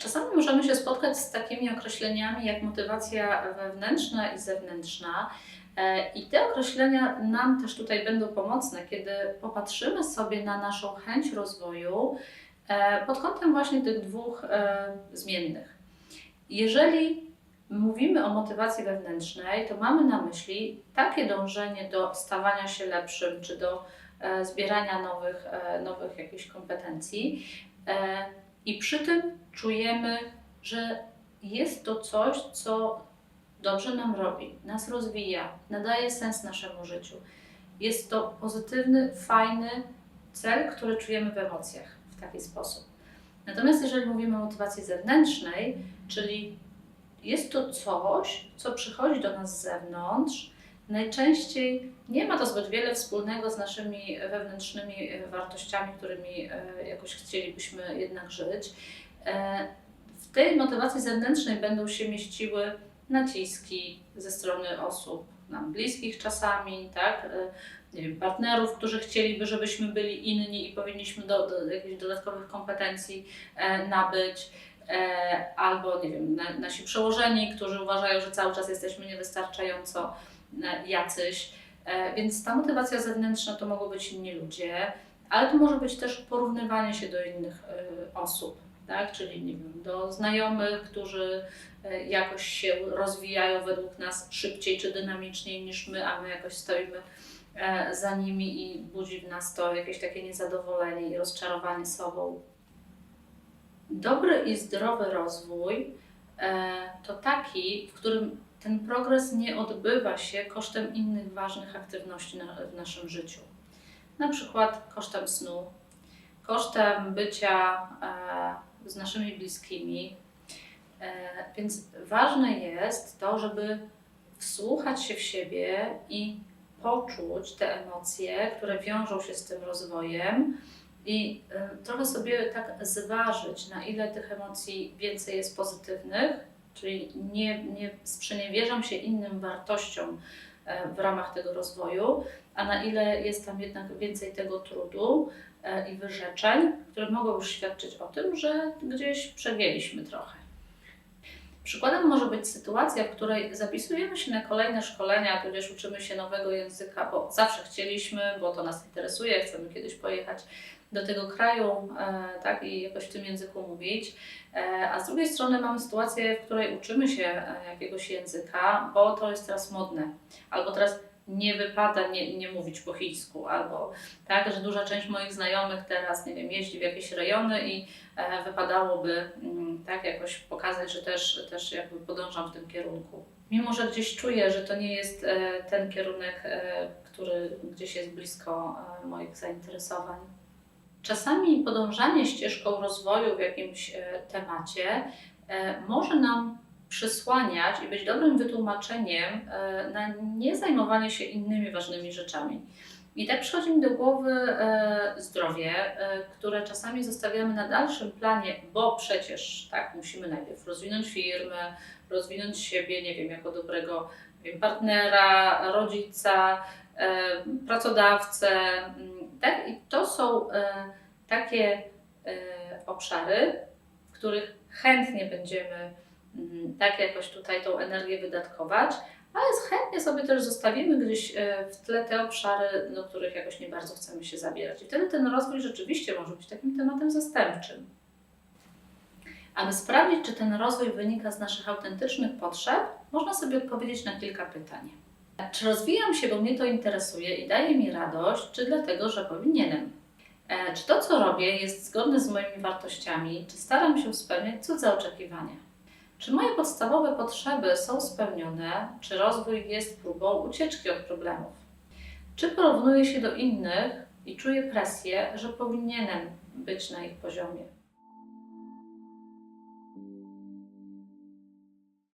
Czasami możemy się spotkać z takimi określeniami jak motywacja wewnętrzna i zewnętrzna. E, I te określenia nam też tutaj będą pomocne, kiedy popatrzymy sobie na naszą chęć rozwoju e, pod kątem właśnie tych dwóch e, zmiennych. Jeżeli mówimy o motywacji wewnętrznej, to mamy na myśli takie dążenie do stawania się lepszym czy do zbierania nowych, nowych jakichś kompetencji. I przy tym czujemy, że jest to coś, co dobrze nam robi, nas rozwija, nadaje sens naszemu życiu. Jest to pozytywny, fajny cel, który czujemy w emocjach w taki sposób. Natomiast jeżeli mówimy o motywacji zewnętrznej, czyli jest to coś, co przychodzi do nas z zewnątrz, najczęściej nie ma to zbyt wiele wspólnego z naszymi wewnętrznymi wartościami, którymi e, jakoś chcielibyśmy jednak żyć. E, W tej motywacji zewnętrznej będą się mieściły naciski ze strony osób nam bliskich czasami, tak? E, Nie wiem, partnerów, którzy chcieliby, żebyśmy byli inni i powinniśmy do, do jakichś dodatkowych kompetencji nabyć. Albo nie wiem, na, nasi przełożeni, którzy uważają, że cały czas jesteśmy niewystarczająco jacyś. E, więc ta motywacja zewnętrzna to mogą być inni ludzie, ale to może być też porównywanie się do innych e, osób, tak? czyli nie wiem, do znajomych, którzy e, jakoś się rozwijają według nas szybciej czy dynamiczniej niż my, a my jakoś stoimy za nimi i budzi w nas to jakieś takie niezadowolenie i rozczarowanie sobą. Dobry i zdrowy rozwój to taki, w którym ten progres nie odbywa się kosztem innych ważnych aktywności na, w naszym życiu. Na przykład kosztem snu, kosztem bycia e, z naszymi bliskimi. E, więc ważne jest to, żeby wsłuchać się w siebie i poczuć te emocje, które wiążą się z tym rozwojem i y, trochę sobie tak zważyć, na ile tych emocji więcej jest pozytywnych, czyli nie, nie sprzeniewierzam się innym wartościom e, w ramach tego rozwoju, a na ile jest tam jednak więcej tego trudu e, i wyrzeczeń, które mogą już świadczyć o tym, że gdzieś przegięliśmy trochę. Przykładem może być sytuacja, w której zapisujemy się na kolejne szkolenia, tudzież uczymy się nowego języka, bo zawsze chcieliśmy, bo to nas interesuje, chcemy kiedyś pojechać do tego kraju e, tak, i jakoś w tym języku mówić. E, a z drugiej strony mamy sytuację, w której uczymy się e, jakiegoś języka, bo to jest teraz modne, albo teraz nie wypada nie, nie mówić po chińsku, albo tak, że duża część moich znajomych teraz, nie wiem, jeździ w jakieś rejony i e, wypadałoby mm, tak jakoś pokazać, że też, też jakby podążam w tym kierunku. Mimo, że gdzieś czuję, że to nie jest e, ten kierunek, e, który gdzieś jest blisko e, moich zainteresowań. Czasami podążanie ścieżką rozwoju w jakimś e, temacie e, może nam przysłaniać i być dobrym wytłumaczeniem e, na nie zajmowanie się innymi ważnymi rzeczami. I tak przychodzi mi do głowy e, zdrowie, e, które czasami zostawiamy na dalszym planie, bo przecież tak musimy najpierw rozwinąć firmę, rozwinąć siebie, nie wiem, jako dobrego wiem, partnera, rodzica, pracodawcę. mm, Tak? I to są takie obszary, w których chętnie będziemy tak jakoś tutaj tą energię wydatkować, ale chętnie sobie też zostawimy gdzieś e, w tle te obszary, do których jakoś nie bardzo chcemy się zabierać. I wtedy ten rozwój rzeczywiście może być takim tematem zastępczym. Aby sprawdzić, czy ten rozwój wynika z naszych autentycznych potrzeb, można sobie odpowiedzieć na kilka pytań. Czy rozwijam się, bo mnie to interesuje i daje mi radość, czy dlatego, że powinienem? E, Czy to, co robię, jest zgodne z moimi wartościami, czy staram się spełniać cudze oczekiwania? Czy moje podstawowe potrzeby są spełnione, czy rozwój jest próbą ucieczki od problemów? Czy porównuję się do innych i czuję presję, że powinienem być na ich poziomie?